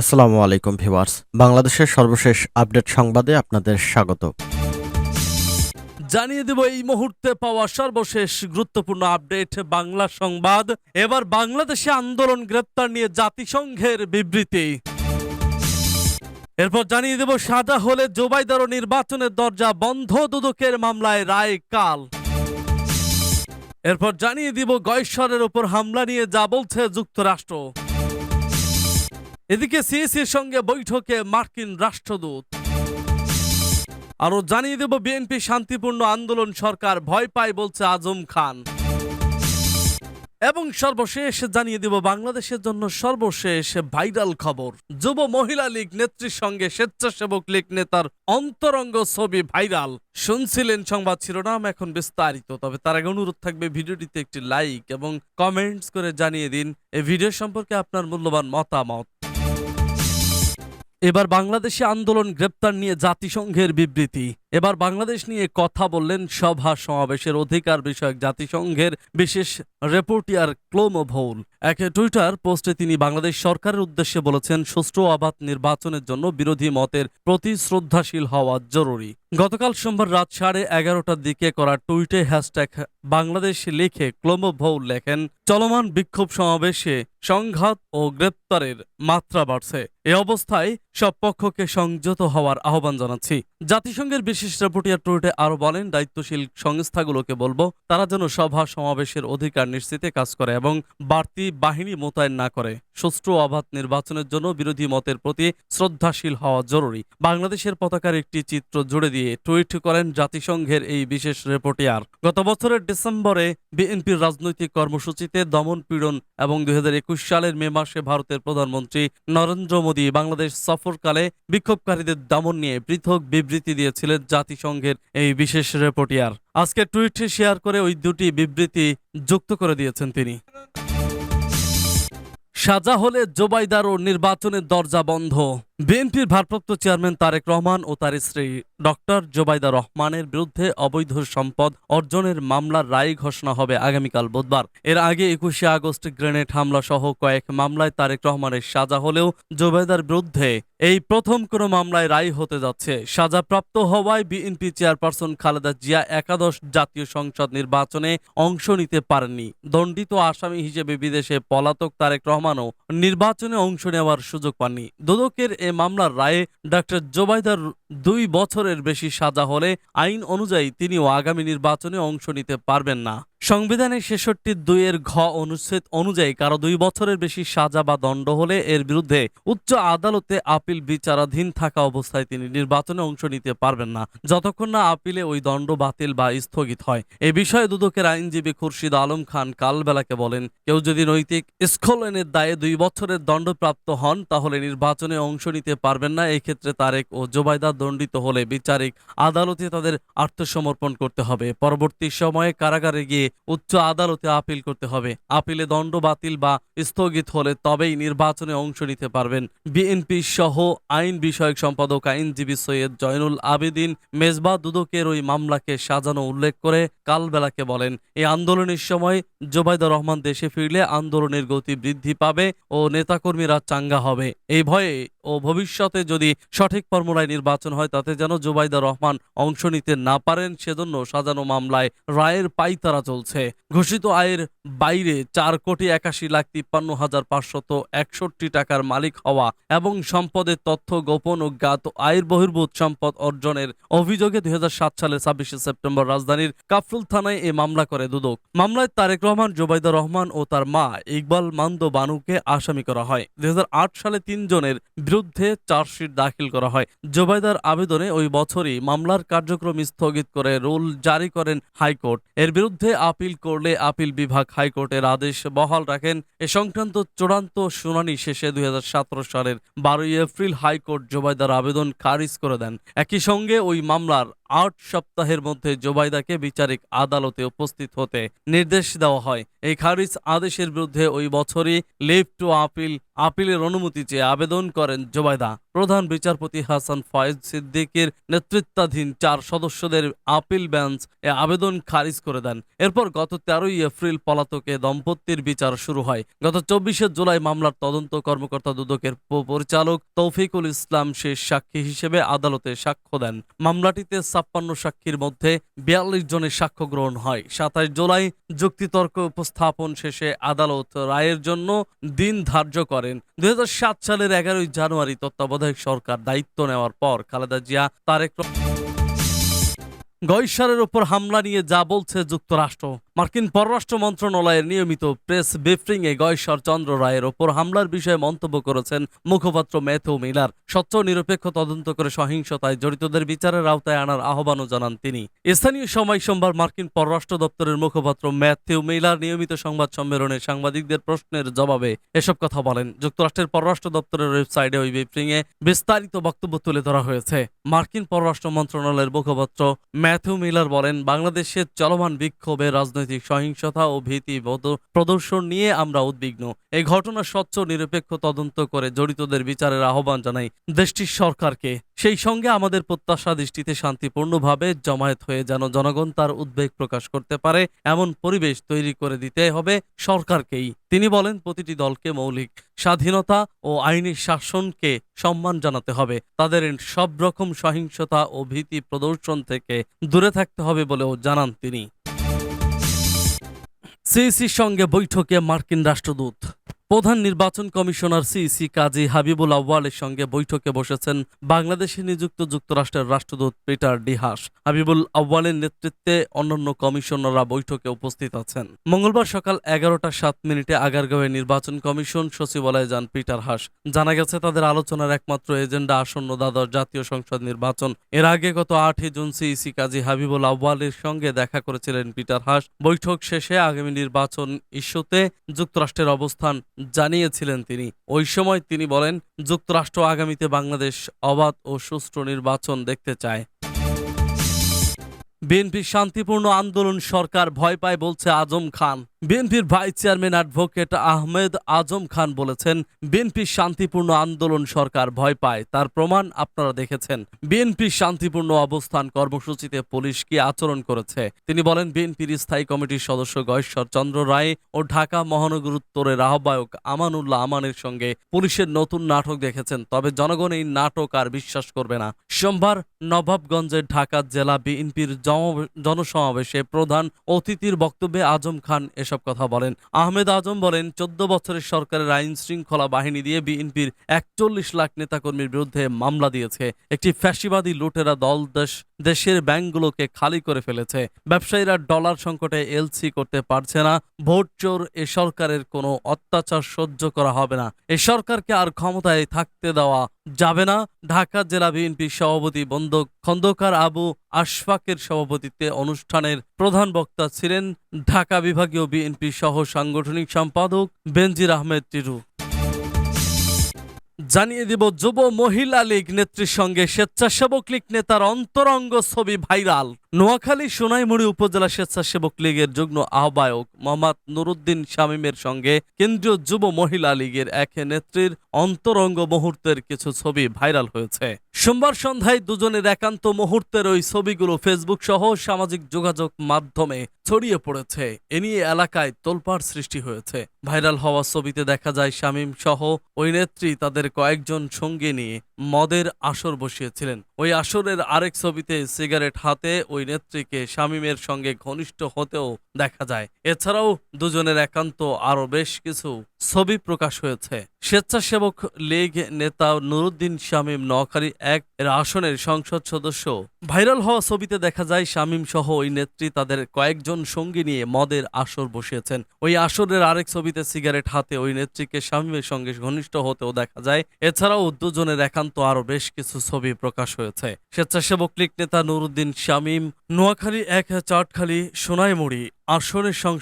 আসসালামু আলাইকুম ভিউয়ার্স। বাংলাদেশের সর্বশেষ আপডেট সংবাদে আপনাদের স্বাগত। জানিয়ে দেব এই মুহূর্তে পাওয়া সর্বশেষ গুরুত্বপূর্ণ আপডেট, বাংলা সংবাদ। এবার বাংলাদেশে আন্দোলন গ্রেপ্তার নিয়ে জাতিসংঘের বিবৃতি। এরপর জানিয়ে দেব, সাজা হলে জোবাইদারও নির্বাচনের দরজা বন্ধ দুদকের মামলায় রায় কাল এরপর জানিয়ে দিব, গয়েশ্বরের উপর হামলা নিয়ে যা বলছে যুক্তরাষ্ট্র। এদিকে সিএসির সঙ্গে বৈঠকে মার্কিন রাষ্ট্রদূত। আরও জানিয়ে দেব, বিএনপি শান্তিপূর্ণ আন্দোলন সরকার ভয় পায় বলছে আজম খান। এবং সর্বশেষ জানিয়ে দেব, বাংলাদেশের জন্য সর্বশেষ ভাইরাল খবর। যুব মহিলা লীগ নেত্রীর সঙ্গে স্বেচ্ছাসেবক লীগ নেতার অন্তরঙ্গ ছবি ভাইরাল। শুনছিলেন সংবাদ শিরোনাম, এখন বিস্তারিত। তবে তার আগে অনুরোধ থাকবে, ভিডিওটিতে একটি লাইক এবং কমেন্টস করে জানিয়ে দিন। এই ভিডিও সম্পর্কে আপনার মূল্যবান মতামত। এবার বাংলাদেশে আন্দোলন গ্রেপ্তার নিয়ে জাতিসংঘের বিবৃতি। এবার বাংলাদেশ নিয়ে কথা বললেন সভা সমাবেশের অধিকার বিষয়ক জাতিসংঘের বিশেষ রেপোর্টিয়ার ক্লোমো ভৌল। এক টুইটার পোস্টে তিনি বাংলাদেশ সরকারের উদ্দেশ্যে বলেছেন, সুষ্ঠু অবাধ নির্বাচনের জন্য বিরোধী মতের প্রতি শ্রদ্ধাশীল হওয়া জরুরি। গতকাল সোমবার রাত সাড়ে এগারোটার দিকে করা টুইটে হ্যাশট্যাগ বাংলাদেশ লিখে ক্লোমো ভৌল লেখেন, চলমান বিক্ষোভ সমাবেশে সংঘাত ও গ্রেপ্তারের মাত্রা বাড়ছে। এ অবস্থায় সব পক্ষকে সংযত হওয়ার আহ্বান জানাচ্ছি। জাতিসংঘের বিশেষ রিপোর্টিয়ার টুইটে আরও বলেন, দায়িত্বশীল সংস্থাগুলোকে বলব, তারা যেন সভা সমাবেশের অধিকার নিশ্চিতে কাজ করে এবং বাড়তি বাহিনী মোতায়েন না করে। সুষ্ঠু অবাধ নির্বাচনের জন্য বিরোধী মতের প্রতি শ্রদ্ধাশীল হওয়া জরুরি। বাংলাদেশের পতাকার একটি চিত্র জুড়ে দিয়ে টুইট করেন জাতিসংঘের এই বিশেষ রিপোর্টিয়ার গত বছরের ডিসেম্বরে বিএনপির রাজনৈতিক কর্মসূচিতে দমন পীড়ন এবং দুই হাজার একুশ সালের মে মাসে ভারতের প্রধানমন্ত্রী নরেন্দ্র মোদী বাংলাদেশ সফরকালে বিক্ষোভকারীদের দমন নিয়ে পৃথক বিবৃতি দিয়েছিলেন জাতিসংঘের এই বিশেষ রেপোর্টিয়ার আজকে টুইটে শেয়ার করে ওই দুটি বিবৃতি যুক্ত করে দিয়েছেন তিনি। সাজা হলে জোবাইদার ও নির্বাচনের দরজা বন্ধ। বিএনপির ভারপ্রাপ্ত চেয়ারম্যান তারেক রহমান ও তার স্ত্রী ডক্টর জোবাইদা রহমানের বিরুদ্ধে অবৈধ সম্পদ অর্জনের মামলার রায় ঘোষণা হবে আগামীকাল বুধবার। এর আগে একুশে আগস্ট গ্রেনেড হামলা সহ কয়েক মামলায় তারেক রহমানের সাজা হলেও জোবাইদার বিরুদ্ধে এই প্রথম কোনো মামলায় রায় হতে যাচ্ছে। সাজাপ্রাপ্ত হওয়ায় বিএনপি চেয়ারপারসন খালেদা জিয়া একাদশ জাতীয় সংসদ নির্বাচনে অংশ নিতে পারেননি। দণ্ডিত আসামি হিসেবে বিদেশে পলাতক তারেক রহমানও নির্বাচনে অংশ নেওয়ার সুযোগ পাননি। দুদকের এ মামলার রায়ে ডাক্তার জোবাইদার দুই বছরের বেশি সাজা হলে আইন অনুযায়ী তিনিও আগামী নির্বাচনে অংশ নিতে পারবেন না। সংবিধানের ছেষট্টি দুইয়ের ঘ অনুচ্ছেদ অনুযায়ী কারও দুই বছরের বেশি সাজা বা দণ্ড হলে এর বিরুদ্ধে উচ্চ আদালতে আপিল বিচারাধীন থাকা অবস্থায় তিনি নির্বাচনে অংশ নিতে পারবেন না। যতক্ষণ না আপিলে ওই দণ্ড বাতিল বা স্থগিত হয়। এ বিষয়ে দুদকের আইনজীবী খুরশিদ আলম খান কালবেলাকে বলেন, কেউ যদি নৈতিক স্খলনের দায়ে দুই বছরের দণ্ডপ্রাপ্ত হন, তাহলে নির্বাচনে অংশ নিতে পারবেন না। এই ক্ষেত্রে তারেক ও জোবাইদা দণ্ডিত হলে বিচারিক আদালতে তাদের আত্মসমর্পণ করতে হবে। পরবর্তী সময়ে কারাগারে গিয়ে উচ্চ আদালতে আপিল করতে হবে। আপিলে দণ্ড বাতিল বা স্থগিত হলে তবেই নির্বাচনে অংশ নিতে পারবেন। বিএনপি সহ আইন বিষয়ক সম্পাদক আইনজীবী সৈয়দ জয়নুল আবেদিন মেজবা দুদকের ওই মামলাকে সাজানো উল্লেখ করে কালবেলাকে বলেন এই আন্দোলনের সময় জোবাইদা রহমান দেশে ফিরলে আন্দোলনের গতি বৃদ্ধি পাবে ও নেতাকর্মীরা চাঙ্গা হবে। এই ভয়ে ও ভবিষ্যতে যদি সঠিক ফর্মুলায় নির্বাচন হয়, তাতে যেন জোবাইদা রহমান অংশ নিতে না পারেন, সেজন্য সাজানো মামলায় রায়ের পাইতারা চলছে। ঘোষিত আয়ের বাইরে চার কোটি একাশি লাখ তিপ্পান্ন হাজার পাঁচশত একষট্টি টাকার মালিক হওয়া এবং সম্পদের তথ্য, গোপন ও জ্ঞাত আয়ের বহির্ভূত সম্পদ অর্জনের অভিযোগে দুই সালের ছাব্বিশে সেপ্টেম্বর রাজধানীর কাফরুল থানায় এ মামলা করে দুদক। মামলায় তারেক রহমান, জোবাইদা রহমান ও তার মা ইকবাল মান্দ বানুকে আসামি করা হয়। দুই হাজার আট সালে তিনজনের বিরুদ্ধে চার্জশিট দাখিল করা হয়। জোবাইদার আবেদনে ওই বছরই মামলার কার্যক্রম স্থগিত করে রুল জারি করেন হাইকোর্ট। এর বিরুদ্ধে আপিল করলে আপিল বিভাগ হাইকোর্টের আদেশ বহাল রাখেন। এ সংক্রান্ত চূড়ান্ত শুনানি শেষে দুই হাজার সতেরো সালের বারোই এপ্রিল হাইকোর্ট জোবাইদার আবেদন খারিজ করে দেন। একই সঙ্গে ওই মামলার আট সপ্তাহের মধ্যে জোবাইদাকে বিচারিক আদালতে উপস্থিত হতে নির্দেশ দেওয়া হয়। এই খারিজ আদেশের বিরুদ্ধে ওই বছরই লিভ টু আপিল, আপিলের অনুমতি চেয়ে আবেদন করেন জোবাইদা। প্রধান বিচারপতি হাসান ফয়েজ সিদ্দিকের নেতৃত্বাধীন চার সদস্যদের আপিল বেঞ্চ এ আবেদন খারিজ করে দেন। এরপর গত তেরোই এপ্রিল পলাতকে দম্পতির বিচার শুরু হয়। গত চব্বিশে জুলাই মামলার তদন্ত কর্মকর্তা দুদকের পরিচালক তৌফিকুল ইসলাম শেষ সাক্ষী হিসেবে আদালতে সাক্ষ্য দেন। মামলাটিতে ছাপ্পান্ন সাক্ষীর মধ্যে বিয়াল্লিশ জনের সাক্ষ্য গ্রহণ হয়। সাতাশ জুলাই যুক্তিতর্ক উপস্থাপন শেষে আদালত রায়ের জন্য দিন ধার্য করেন। দুই হাজার সাত সালের এগারোই জানুয়ারি তত্ত্বাবধায়ক সরকার দায়িত্ব নেওয়ার পর খালেদা জিয়া তারেক গয়সারের ওপর হামলা নিয়ে যা বলছে যুক্তরাষ্ট্র। মার্কিন পররাষ্ট্র মন্ত্রণালয়ের নিয়মিত প্রেস ব্রিফিংয়ে গয়সর চন্দ্র রায়ের ওপর হামলার বিষয়ে মন্তব্য করেছেন মুখপাত্র ম্যাথু মিলার। স্বচ্ছ, নিরপেক্ষ, তদন্ত করে সহিংসতায় জড়িতদের বিচারের আওতায় আনার আহ্বানও জানান তিনি। স্থানীয় সময় সোমবার মার্কিন পররাষ্ট্র দপ্তরের মুখপাত্র ম্যাথিউ মিলার নিয়মিত সংবাদ সম্মেলনে সাংবাদিকদের প্রশ্নের জবাবে এসব কথা বলেন। যুক্তরাষ্ট্রের পররাষ্ট্র দপ্তরের ওয়েবসাইটে ওই ব্রিফিংয়ে বিস্তারিত বক্তব্য তুলে ধরা হয়েছে। মার্কিন পররাষ্ট্র মন্ত্রণালয়ের মুখপাত্র ম্যাথিউ মিলার বলেন, বাংলাদেশের চলমান বিক্ষোভে রাজনৈতিক সহিংসতা ও ভীতি প্রদর্শন নিয়ে আমরা উদ্বিগ্ন। এই ঘটনা স্বচ্ছ, নিরপেক্ষ তদন্ত করে জড়িতদের বিচারের আহ্বান জানাই দেশটির সরকারকে। সেই সঙ্গে আমাদের প্রত্যাশা, দৃষ্টিতে শান্তিপূর্ণভাবে জমায়েত হয়ে যেন জনগণ তার উদ্বেগ প্রকাশ করতে পারে, এমন পরিবেশ তৈরি করে দিতে হবে সরকারকেই। তিনি বলেন, প্রতিটি দলকে মৌলিক স্বাধীনতা ও আইনি শাসনকে সম্মান জানাতে হবে। তাদের সব রকম সহিংসতা ও ভীতি প্রদর্শন থেকে দূরে থাকতে হবে বলেও জানান তিনি। সিইসির সঙ্গে বৈঠকে মার্কিন রাষ্ট্রদূত। প্রধান নির্বাচন কমিশনার সিইসি কাজী হাবিবুল আউয়ালের সঙ্গে বৈঠকে বসেছেন বাংলাদেশে নিযুক্ত যুক্তরাষ্ট্রের রাষ্ট্রদূত পিটার ডিহাস হাবিবুল আউয়ালের নেতৃত্বে অন্যান্য কমিশনাররা বৈঠকে উপস্থিত আছেন। মঙ্গলবার সকাল এগারোটা সাত মিনিটে আগারগাঁওয়ে নির্বাচন কমিশন সচিবালয়ে যান পিটার হাস জানা গেছে, তাদের আলোচনার একমাত্র এজেন্ডা আসন্ন দ্বাদশ জাতীয় সংসদ নির্বাচন। এর আগে গত আটই জুন সিইসি কাজী হাবিবুল আউয়ালের সঙ্গে দেখা করেছিলেন পিটার হাস বৈঠক শেষে আগামী নির্বাচন ইস্যুতে যুক্তরাষ্ট্রের অবস্থান জানিয়েছিলেন তিনি। ওই সময় তিনি বলেন, যুক্তরাষ্ট্র আগামীতে বাংলাদেশ অবাধ ও সুষ্ঠু নির্বাচন দেখতে চায়। বিএনপির শান্তিপূর্ণ আন্দোলন সরকার ভয় পায় বলছে আজম খান। বিএনপির vice chairman advocate Ahmed Azam Khan বলেছেন বিএনপির শান্তিপূর্ণ আন্দোলন সরকার ভয় পায়। তার প্রমাণ আপনারা দেখেছেন। বিএনপির শান্তিপূর্ণ অবস্থান কর্মসূচিতে পুলিশ কি আচরণ করেছে? তিনি বলেন, বিএনপির স্থায়ী কমিটির সদস্য গয়েশ্বর চন্দ্র রায় ও ঢাকা মহানগর উত্তরের আহ্বায়ক আমানুল্লাহ আমানের সঙ্গে পুলিশের নতুন নাটক দেখেছেন। তবে জনগণ এই নাটক আর বিশ্বাস করবে না। সোমবার নবাবগঞ্জের ঢাকা জেলা বিএনপির জনসমাবেশে প্রধান অতিথির বক্তব্যে আজম খান এসব কথা বলেন। আহমেদ আজম বলেন, চোদ্দ বছরের সরকারের আইন শৃঙ্খলা বাহিনী দিয়ে বিএনপির একচল্লিশ লাখ নেতাকর্মীর বিরুদ্ধে মামলা দিয়েছে। একটি ফ্যাসিবাদী লুটেরা দল দেশ দেশের ব্যাংকগুলোকে খালি করে ফেলেছে। ব্যবসায়ীরা ডলার সংকটে এলসি করতে পারছে না। ভোট চোর এ সরকারের কোনো অত্যাচার সহ্য করা হবে না। এ সরকারকে আর ক্ষমতায় থাকতে দেওয়া যাবে না। ঢাকা জেলা বিএনপি সভাপতি বন্ধ খন্দকার আবু আশফাকের সভাপতিত্বে অনুষ্ঠানের প্রধান বক্তা ছিলেন ঢাকা বিভাগীয় বিএনপি সহ সাংগঠনিক সম্পাদক বেনজির আহমেদ টিরু জানিয়ে দিব যুব মহিলা লীগ নেত্রীর সঙ্গে স্বেচ্ছাসেবক লীগ নেতার অন্তরঙ্গ ছবি ভাইরাল। নোয়াখালী সোনাইমুড়ি উপজেলা স্বেচ্ছাসেবক লীগের যুগ্ম আহ্বায়ক মোহাম্মদ নুরুদ্দিন শামীমের সঙ্গে কেন্দ্রীয় যুব মহিলা লীগের এক নেত্রীর অন্তরঙ্গ মুহূর্তের কিছু ছবি ভাইরাল হয়েছে। সোমবার সন্ধ্যায় দুজনের একান্ত মুহূর্তের ওই ছবিগুলো ফেসবুক সহ সামাজিক যোগাযোগ মাধ্যমে ছড়িয়ে পড়েছে। এ নিয়ে এলাকায় তোলপাড় সৃষ্টি হয়েছে। ভাইরাল হওয়া ছবিতে দেখা যায় শামীম সহ ওই নেত্রী তাদের কয়েকজন সঙ্গী নিয়ে মদের আসর বসিয়েছিলেন। ওই আসরের আরেক ছবিতে সিগারেট হাতে ওই নেত্রীকে শামীমের সঙ্গে ঘনিষ্ঠ হতেও দেখা যায়। এছাড়াও দুজনের একান্ত আরও বেশ কিছু ছবি প্রকাশ হয়েছে। স্বেচ্ছাসেবক লীগ নেতা নুরুদ্দিন শামীম নোয়াখালী এক আসনের সংসদ সদস্য। ভাইরাল হওয়া ছবিতে দেখা যায় শামীম সহ ওই নেত্রী তাদের কয়েকজন সঙ্গী নিয়ে মদের আসর বসিয়েছেন। ওই আসরের আরেক ছবিতে সিগারেট হাতে ওই নেত্রীকে শামীমের সঙ্গে ঘনিষ্ঠ হতেও দেখা যায়। এছাড়াও দুজনের একান্ত আরও বেশ কিছু ছবি প্রকাশ হয়েছে। স্বেচ্ছাসেবক লীগ নেতা নুরুদ্দিন শামীম, নোয়াখালী এক চাটখালী, সোনাইমুড়ি আসনের সংসদ